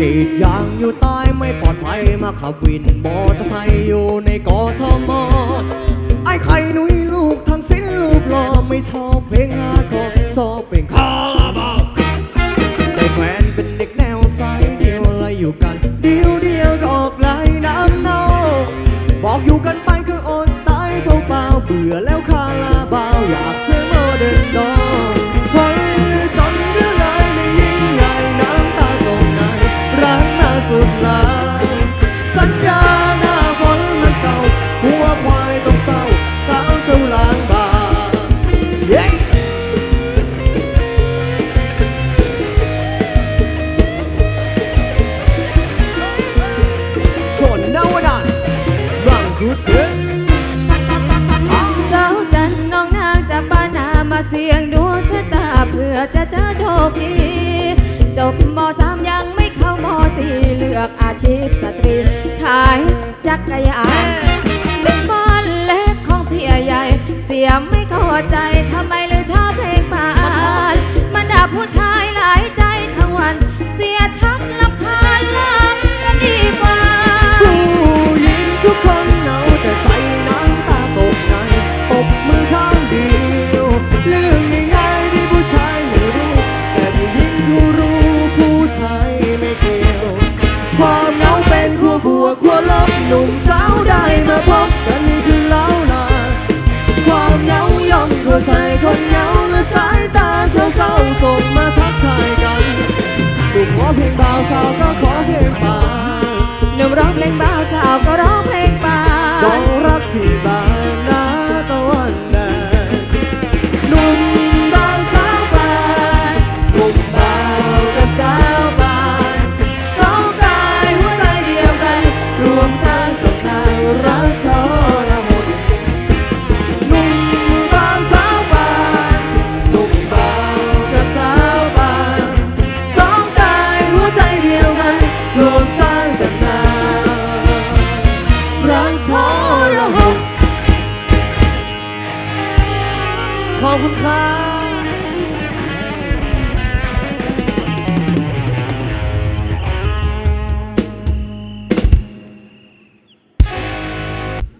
ปิดยางอยู่ตายไม่ปลอดภัยมาขับวินมอเตอร์ไซค์อยู่ในกอทมไอ้ไข่หนุยลูกทันสิ้นรูปหล่อไม่ชอบเพลงฮาร์ดคอร์ชอบเพลงคาราบาวได้แฟนเป็นเด็กแนวสายเดียวอะไรอยู่กัน เดียวเดียวก็ออกลายน้ำเน่าบอกอยู่กันไปคืออดตายเปล่าๆเบื่อแล้วคา เสียงดวงชะตาเพื่อจะเจอโชคดีจบมสามยังไม่เข้ามสี่เลือกอาชีพสตรีขายจักรยานเป็นบ้านเล็กของเสียใหญ่ เสียไม่เข้าใจทำไมลือชอบเพลงป่านมันดับผู้ชายหลายใจทั้งวัน กขั้วลบหนุ่มสาวได้มาพบกันนี่คือเล้าลาความเหงาย่อมเข้าใจคนเหงาและสายตาเศร้าๆส่งมาทักทายกันหนุ่มขอเพลงบ่าวสาวก็ขอเพลงบ่าวหนุ่มร้องเพลงบ่าวสาวก็ร้อง รหกขอบคุณครับ